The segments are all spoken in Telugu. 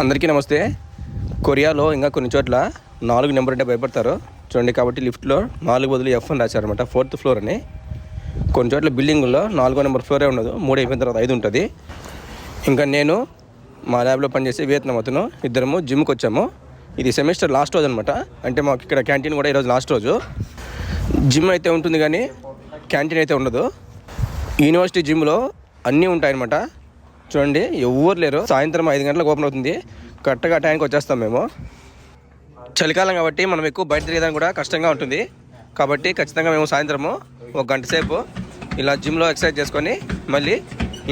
అందరికీ నమస్తే. కొరియాలో ఇంకా కొన్ని చోట్ల నాలుగు నెంబర్ అంటే భయపడతారు. చూడండి కాబట్టి లిఫ్ట్లో నాలుగు బదులు ఎఫ్ అని రాశారనమాట ఫోర్త్ ఫ్లోర్ అని. కొన్ని చోట్ల బిల్డింగ్లో నాలుగో నెంబర్ ఫ్లోరే ఉండదు మూడు అయిపోయిన తర్వాత ఐదు ఉంటుంది. ఇంకా నేను మా ల్యాబ్లో పనిచేసే వియత్నాం అతను ఇద్దరము జిమ్కి వచ్చాము. ఇది సెమిస్టర్ లాస్ట్ రోజు అనమాట అంటే మాకు ఇక్కడ క్యాంటీన్ కూడా ఈరోజు లాస్ట్ రోజు. జిమ్ అయితే ఉంటుంది కానీ క్యాంటీన్ అయితే ఉండదు. యూనివర్సిటీ జిమ్లో అన్నీ ఉంటాయన్నమాట. చూడండి ఎవరు లేరు. సాయంత్రం ఐదు గంటలకు ఓపెన్ అవుతుంది. కరెక్ట్గా టైంకి వచ్చేస్తాం మేము. చలికాలం కాబట్టి మనం ఎక్కువ బయట తిరగడానికి కూడా కష్టంగా ఉంటుంది. కాబట్టి ఖచ్చితంగా మేము సాయంత్రము ఒక గంట సేపు ఇలా జిమ్లో ఎక్సర్సైజ్ చేసుకొని మళ్ళీ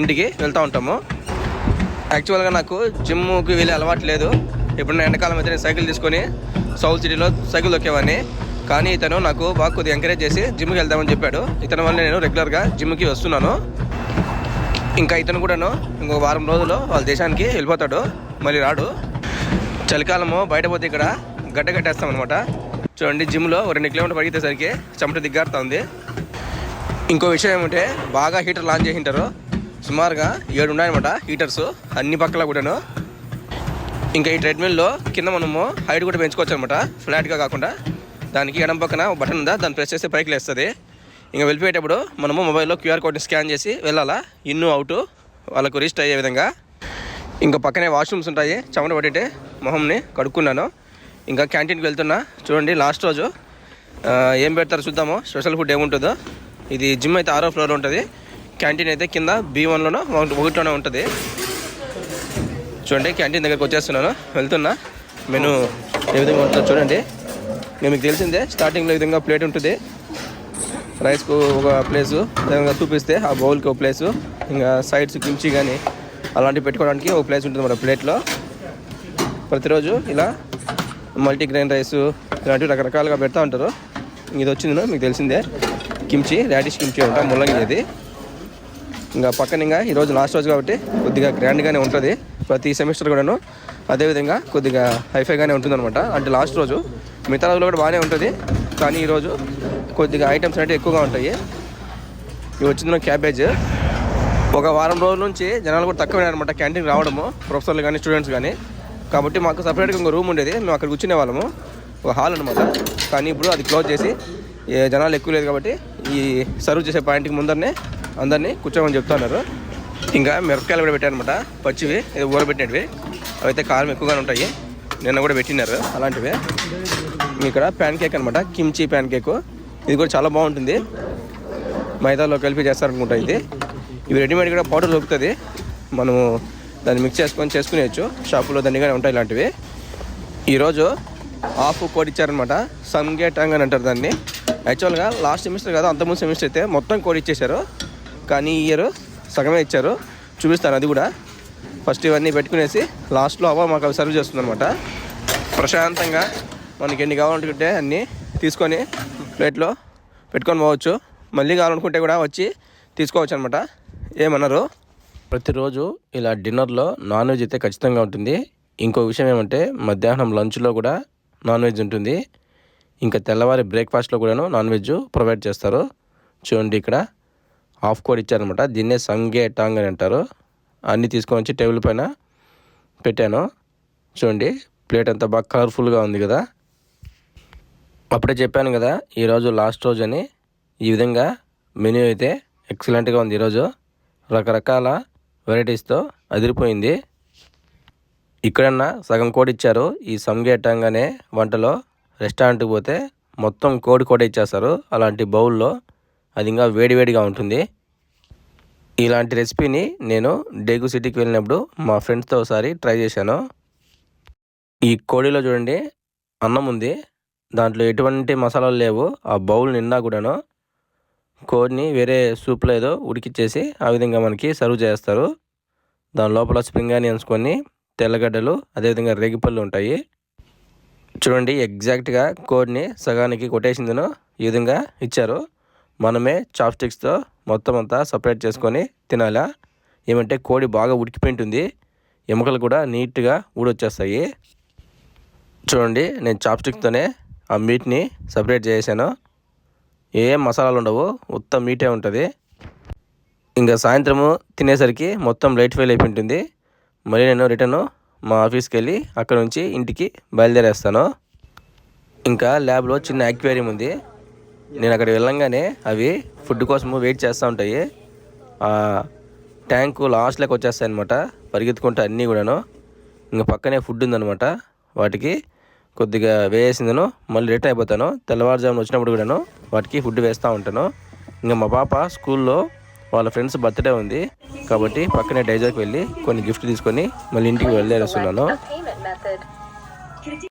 ఇంటికి వెళ్తూ ఉంటాము. యాక్చువల్గా నాకు జిమ్కి వెళ్ళే అలవాటు లేదు. ఇప్పుడు నేను ఎండాకాలం అయితే నేను సైకిల్ తీసుకొని సౌత్ సిటీలో సైకిల్ దొక్కేవాడిని. కానీ ఇతను నాకు బాగా కొద్దిగా ఎంకరేజ్ చేసి జిమ్కి వెళ్దామని చెప్పాడు. ఇతని వల్ల నేను రెగ్యులర్గా జిమ్కి వస్తున్నాను. ఇంకా ఇతను కూడాను ఇంకో వారం రోజుల్లో వాళ్ళ దేశానికి వెళ్ళిపోతాడు. మళ్ళీ రాడు. చలికాలము బయట పోతే ఇక్కడ గడ్డ కట్టేస్తాం అనమాట చూడండి జిమ్లో రెండు కిలోమీటర్ పరిగెత్తేసరికి చెమట దిగ్గారుతా ఉంది. ఇంకో విషయం ఏమంటే బాగా హీటర్ లాంచ్ చేసి ఉంటారు సుమారుగా ఏడు ఉన్నాయన్నమాట హీటర్స్ అన్ని పక్కల కూడాను. ఇంకా ఈ ట్రెడ్మిల్లో కింద మనము హైట్ కూడా పెంచుకోవచ్చు అనమాట ఫ్లాట్గా కాకుండా. దానికి ఎడం పక్కన బటన్ ఉందా దాన్ని ప్రెస్ చేస్తే పైకి లేస్తుంది. ఇంకా వెళ్ళిపోయేటప్పుడు మనము మొబైల్లో క్యూఆర్ కోడ్ని స్కాన్ చేసి వెళ్ళాలా? ఇన్ను అవుట్ వాళ్ళకు రీస్ట్ అయ్యే విధంగా. ఇంకా పక్కనే వాష్రూమ్స్ ఉంటాయి. చెమట పట్టేటే మొహంని కడుక్కున్నాను. ఇంకా క్యాంటీన్కి వెళ్తున్నా. చూడండి లాస్ట్ రోజు ఏం పెడతారు చూద్దాము. స్పెషల్ ఫుడ్ ఏముంటుందో. ఇది జిమ్ అయితే ఆరో ఫ్లోర్లో ఉంటుంది. క్యాంటీన్ అయితే కింద బీ వన్లోనో ఒకటిలోనే ఉంటుంది. చూడండి క్యాంటీన్ దగ్గరకు వచ్చేస్తున్నాను. వెళ్తున్నా. మెను ఏ విధంగా ఉంటుందో చూడండి. నేను మీకు తెలిసిందే స్టార్టింగ్లో ఈ విధంగా ప్లేట్ ఉంటుంది. రైస్కు ఒక ప్లేసు విధంగా చూపిస్తే ఆ బౌల్కి ఒక ప్లేసు ఇంకా సైడ్స్ కిమ్చి కానీ అలాంటివి పెట్టుకోవడానికి ఒక ప్లేస్ ఉంటుంది మన ప్లేట్లో. ప్రతిరోజు ఇలా మల్టీగ్రెయిన్ రైస్ ఇలాంటివి రకరకాలుగా పెడతా ఉంటారు. ఇది వచ్చింది మీకు తెలిసిందే. కిమ్చి రాడిష్ కిమ్చి ఉంటా ముల్లంగి ఇది. ఇంకా పక్కన ఇంకా ఈరోజు లాస్ట్ రోజు కాబట్టి కొద్దిగా గ్రాండ్గానే ఉంటుంది. ప్రతి సెమిస్టర్ కూడాను అదేవిధంగా కొద్దిగా హైఫైగానే ఉంటుందన్నమాట. అంటే లాస్ట్ రోజు మిగతా రోజులు కూడా బాగానే ఉంటుంది. కానీ ఈరోజు కొద్దిగా ఐటమ్స్ అనేవి ఎక్కువగా ఉంటాయి. ఇవి వచ్చింది క్యాబేజ్ ఒక వారం రోజుల నుంచి జనాలు కూడా తక్కువ అనమాట క్యాంటీన్కి రావడము ప్రొఫెసర్లు కానీ స్టూడెంట్స్ కానీ. కాబట్టి మాకు సపరేట్గా ఇంకో రూమ్ ఉండేది మేము అక్కడ కూర్చునే వాళ్ళము. ఒక హాల్ అనమాట కానీ ఇప్పుడు అది క్లోజ్ చేసి జనాలు ఎక్కువ లేదు కాబట్టి ఈ సర్వ్ చేసే పాయింట్కి ముందరనే అందరినీ కూర్చోమని చెప్తున్నారు. ఇంకా మిరపకాయలు కూడా పెట్టారనమాట పచ్చివి ఇది ఊరబెట్టినవి అవి అయితే కారం ఎక్కువగానే ఉంటాయి. నిన్న కూడా పెట్టినారు అలాంటివి. ఇక్కడ ప్యాన్ కేక్ అనమాట కిమ్చి ప్యాన్ కేక్ ఇది కూడా చాలా బాగుంటుంది. మైదాలో కలిపి చేస్తారనుకుంటా ఇది. ఇవి రెడీమేడ్ కూడా పౌడర్ దొరుకుతుంది. మనము దాన్ని మిక్స్ చేసుకొని చేసుకునేయచ్చు. షాపులో దండిగానే ఉంటాయి ఇలాంటివి. ఈరోజు హాఫ్ కోడ్ ఇచ్చారనమాట సమ్ టంగ్ అని అంటారు దాన్ని. యాక్చువల్గా లాస్ట్ సెమిస్టర్ కదా అంతకుముందు సెమిస్టర్ అయితే మొత్తం కోడ్ ఇచ్చేశారు. కానీ ఈ ఇయర్ సగమే ఇచ్చారు. చూపిస్తాను అది కూడా. ఫస్ట్ ఇవన్నీ పెట్టుకునేసి లాస్ట్లో అవ్వ మాకు అవి సర్వ్ చేస్తుంది ప్రశాంతంగా మనకి ఎన్ని కావాలనుకుంటే అన్నీ తీసుకొని ప్లేట్లో పెట్టుకొని పోవచ్చు. మళ్ళీ కావాలనుకుంటే కూడా వచ్చి తీసుకోవచ్చు అనమాట ఏమన్నారు? ప్రతిరోజు ఇలా డిన్నర్లో నాన్ వెజ్ అయితే ఖచ్చితంగా ఉంటుంది. ఇంకో విషయం ఏమంటే మధ్యాహ్నం లంచ్లో కూడా నాన్ వెజ్ ఉంటుంది. ఇంకా తెల్లవారి బ్రేక్ఫాస్ట్లో కూడాను నాన్ వెజ్ ప్రొవైడ్ చేస్తారు. చూడండి ఇక్కడ. హాఫ్ కోడ్ ఇచ్చారనమాట దీన్నే సంగే టాంగ్ అని అంటారు. అన్నీ తీసుకొని వచ్చి టేబుల్ పైన పెట్టాను. చూడండి ప్లేట్ అంతా బాగా కలర్ఫుల్గా ఉంది కదా. అప్పుడే చెప్పాను కదా ఈరోజు లాస్ట్ రోజు అని. ఈ విధంగా మెనూ అయితే ఎక్సలెంట్గా ఉంది ఈరోజు రకరకాల వెరైటీస్తో అదిరిపోయింది. ఇక్కడన్నా సగం కోడి ఇచ్చారు. ఈ సంగేటంగ్ వంటలో రెస్టారెంట్కి పోతే మొత్తం కోడి కూడా ఇచ్చేస్తారు. అలాంటి బౌల్లో అది ఇంకా వేడివేడిగా ఉంటుంది. ఇలాంటి రెసిపీని నేను డేగు సిటీకి వెళ్ళినప్పుడు మా ఫ్రెండ్స్తో ఒకసారి ట్రై చేశాను. ఈ కోడిలో చూడండి అన్నం ఉంది. దాంట్లో ఎటువంటి మసాలాలు లేవు. ఆ బౌల్ నిండా కూడాను కోడిని వేరే సూప్లో ఏదో ఉడికిచ్చేసి ఆ విధంగా మనకి సర్వ్ చేస్తారు. దాని లోపల స్ప్రింగ్ ఆనియన్స్ కొన్ని తెల్లగడ్డలు అదేవిధంగా రేగిపళ్ళు ఉంటాయి. చూడండి ఎగ్జాక్ట్గా కోడిని సగానికి కొట్టేసిందను ఈ విధంగా ఇచ్చారు. మనమే చాప్స్టిక్స్తో మొత్తం అంతా సపరేట్ చేసుకొని తినాలా? ఏమంటే కోడి బాగా ఉడికిపోయింటుంది. ఎముకలు కూడా నీట్గా ఊడొచ్చేస్తాయి. చూడండి నేను చాప్స్టిక్తోనే ఆ మీట్ని సపరేట్ చేశాను ఏం మసాలాలు ఉండవు మొత్తం మీటే ఉంటుంది. ఇంకా సాయంత్రము తినేసరికి మొత్తం లైట్ ఫెయిల్ అయిపోయి ఉంటుంది. మళ్ళీ నేను రిటర్న్ మా ఆఫీస్కి వెళ్ళి అక్కడ నుంచి ఇంటికి బయలుదేరేస్తాను. ఇంకా ల్యాబ్లో చిన్న యాక్వేరియం ఉంది. నేను అక్కడ వెళ్ళంగానే అవి ఫుడ్ కోసము వెయిట్ చేస్తూ ఉంటాయి. ఆ ట్యాంకు లాస్ట్లోకి వచ్చేస్తాయి అనమాట పరిగెత్తుకుంటే అన్నీ కూడాను. ఇంకా పక్కనే ఫుడ్ ఉందన్నమాట. వాటికి కొద్దిగా వేసిందను మళ్ళీ రిటర్న్ అయిపోతాను. తెల్లవారుజామున వచ్చినప్పుడు కూడాను వాటికి ఫుడ్ వేస్తూ ఉంటాను. ఇంకా మా పాప స్కూల్లో వాళ్ళ ఫ్రెండ్స్ బర్త్డే ఉంది. కాబట్టి పక్కనే డైజర్కి వెళ్ళి కొన్ని గిఫ్ట్ తీసుకొని మళ్ళీ ఇంటికి వెళ్ళేస్తున్నాను. A.